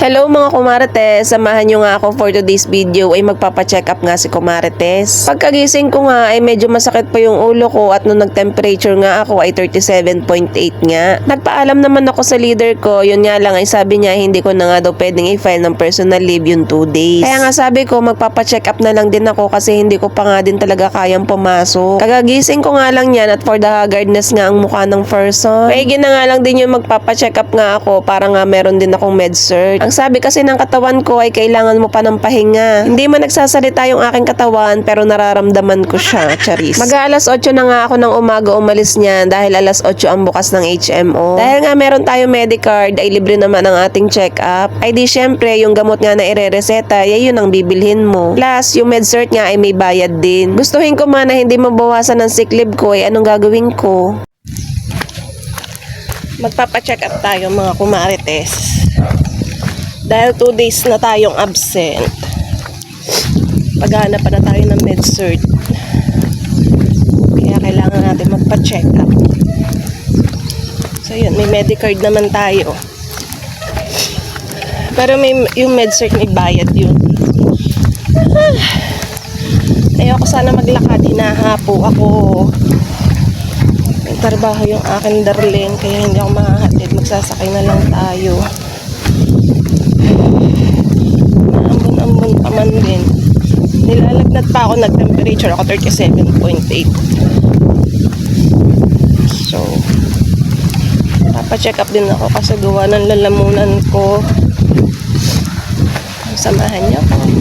Hello mga kumarites, samahan nyo nga ako for today's video ay magpapacheck up nga si kumarites. Pagkagising ko nga ay medyo masakit pa yung ulo ko at nung nag-temperature nga ako ay 37.8 nga. Nagpaalam naman ako sa leader ko, yun nga lang ay sabi niya hindi ko na nga daw pwedeng i-file ng personal leave yung 2 days. Kaya nga sabi ko magpapacheck up na lang din ako kasi hindi ko pa nga din talaga kayang pumasok. Kagagising ko nga lang yan at for the haggardness nga ang mukha ng person. Maigi na nga lang din yung magpapacheck up nga ako para nga meron din akong med cert. Ang sabi kasi ng katawan ko ay kailangan mo pa ng pahinga. Hindi man nagsasalita yung aking katawan pero nararamdaman ko siya, Charis. Mag alas 8 na nga ako ng umaga umalis niyan dahil alas 8 ang bukas ng HMO. Dahil nga meron tayo Medicard ay libre naman ang ating check-up. Ay di syempre yung gamot nga na ire-reseta, ay yun ang bibilhin mo. Plus yung med cert nga ay may bayad din. Gustuhin ko man na hindi mabawasan ng sick leave ko ay anong gagawin ko? Magpapacheck up tayo mga kumarites. Dahil 2 days na tayong absent. Paghanap pa na tayo ng med cert. Kaya kailangan natin magpa-check up. So yun, may medicard naman tayo. Pero may, yung med cert may bayad yun. Ah. Ayoko sana maglakad, hinahapo ako. May trabaho yung akin darling, kaya hindi ako mahahatid. Magsasakay na lang tayo. Maambon-ambon pa man din. Nilalagnat pa ako, nag-temperature ako 37.8. So, papacheck up din ako kasi gawa ng lalamunan ko. Samahan niyo ako.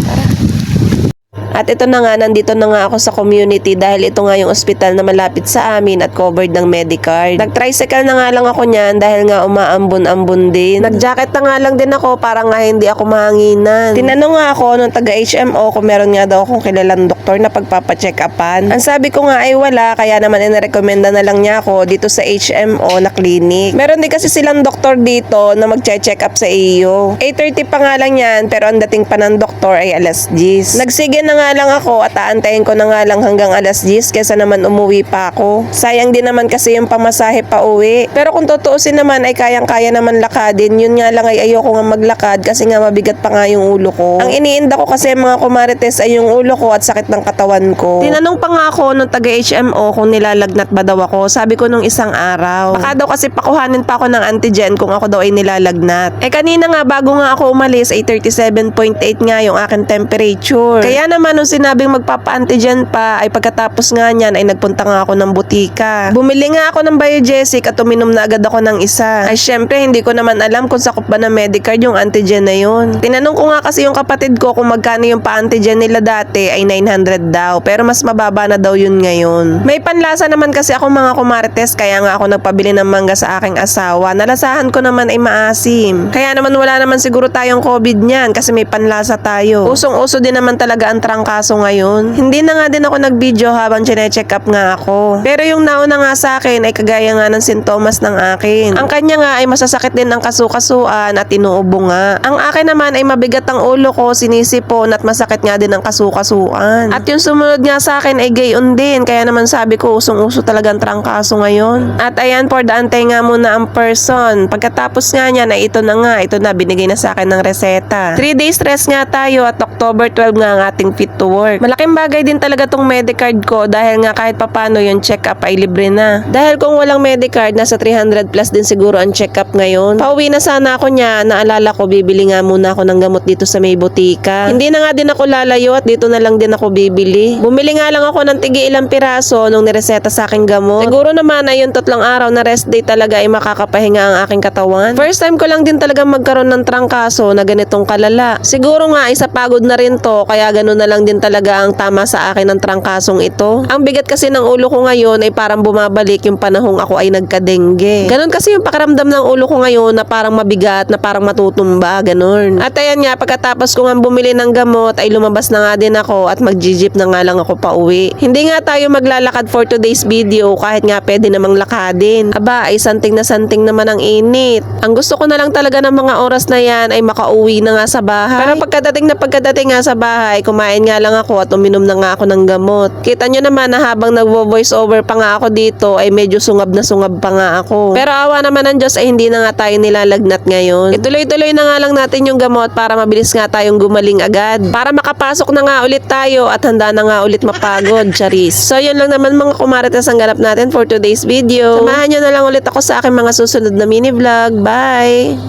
At ito na nga, nandito na nga ako sa community dahil ito nga yung ospital na malapit sa amin at covered ng Medicard. Nag-tricycle na nga lang ako niyan dahil nga umaambon-ambon din. Nag-jacket na nga lang din ako para nga hindi ako mahanginan. Tinanong nga ako nung taga-HMO kung meron nga daw akong kilalang doktor na pagpapacheck upan. Ang sabi ko nga ay wala, kaya naman inarekomenda na lang niya ako dito sa HMO na clinic. Meron din kasi silang doktor dito na mag-check up sa iyo. 8.30 pa nga lang yan, pero ang dating pa ng doktor ay alas 10. Nagsige na nga lang ako at aantayin ko na nga lang hanggang alas 10 kesa naman umuwi pa ako. Sayang din naman kasi yung pamasahe pa uwi. Pero kung tutuusin naman ay kayang-kaya naman lakadin. Yun nga lang ay ayoko nga maglakad kasi nga mabigat pa nga yung ulo ko. Ang iniinda ko kasi mga kumarites ay yung ulo ko at sakit ng katawan ko. Tinanong pa nga ako nung taga HMO kung nilalagnat ba daw ako. Sabi ko nung isang araw. Baka daw kasi pakuhanin pa ako ng antigen kung ako daw ay nilalagnat. Eh kanina nga bago nga ako umalis ay 37.8 nga yung aking temperature. Kaya naman nung sinabing magpapa-antigen pa ay pagkatapos nga niyan ay nagpunta nga ako ng butika. Bumili nga ako ng Biogesic at uminom na agad ako ng isa. Ay syempre hindi ko naman alam kung sakop ba ng Medicard yung antigen na yun. Tinanong ko nga kasi yung kapatid ko kung magkano yung pa-antigen nila dati ay 900 daw pero mas mababa na daw yun ngayon. May panlasa naman kasi ako mga kumarites kaya nga ako nagpabili ng mangga sa aking asawa. Nalasahan ko naman ay maasim. Kaya naman wala naman siguro tayong COVID niyan kasi may panlasa tayo. Usong-uso din naman talaga ang trangkaso ngayon. Hindi na nga din ako nag-video habang chine-check up nga ako. Pero yung nauna nga sa akin ay kagaya nga ng sintomas ng akin. Ang kanya nga ay masasakit din ang kasukasuan at inuubo nga. Ang akin naman ay mabigat ang ulo ko, sinisipon at masakit nga din ang kasukasuan. At yung sumunod nga sa akin ay gayon din. Kaya naman sabi ko usong-uso talagang trangkaso ngayon. At ayan, for the antay nga muna ang person. Pagkatapos nga niya na ito na nga, ito na binigay na sa akin ng reseta. 3 days rest nga tayo at October 12 nga ang ating fit to work. Malaking bagay din talaga tong Medicard ko dahil nga kahit papano yung check-up ay libre na. Dahil kung walang Medicard, nasa 300 plus din siguro ang check-up ngayon. Pauwi na sana ako niya, naalala ko bibili nga muna ako ng gamot dito sa may butika. Hindi na nga din ako lalayo at dito na lang din ako bibili. Bumili nga lang ako ng tigi ilang piraso nung nireseta sa aking gamot. Siguro naman ay yung tatlong araw na rest day talaga ay makakapahinga ang aking katawan. First time ko lang din talaga magkaroon ng trangkaso na ganitong kalala. Siguro nga isa pagod na rin to kaya ganun na lang din talaga ang tama sa akin ng trangkasong ito. Ang bigat kasi ng ulo ko ngayon ay parang bumabalik yung panahong ako ay nagkadengge. Ganon kasi yung pakiramdam ng ulo ko ngayon na parang mabigat, na parang matutumba, ganon. At ayan nga, pagkatapos ko nga bumili ng gamot ay lumabas na nga din ako at mag-jeep na nga lang ako pa uwi. Hindi nga tayo maglalakad for today's video kahit nga pwede namang lakadin. Aba, ay santing na santing naman ang init. Ang gusto ko na lang talaga ng mga oras na yan ay makauwi na nga sa bahay. Pero pagkadating na pagkadating nga sa bahay, kumain nga lang ako at uminom na nga ako ng gamot. Kita nyo naman na habang nagvo-voice over pa nga ako dito ay medyo sungab na sungab pa nga ako. Pero awa naman ng Diyos ay hindi na nga tayo nilalagnat ngayon. Ituloy-tuloy na nga lang natin yung gamot para mabilis nga tayong gumaling agad. Para makapasok na nga ulit tayo at handa na nga ulit mapagod, Charis. So yun lang naman mga kumarites ang ganap natin for today's video. Samahan nyo na lang ulit ako sa aking mga susunod na mini vlog. Bye!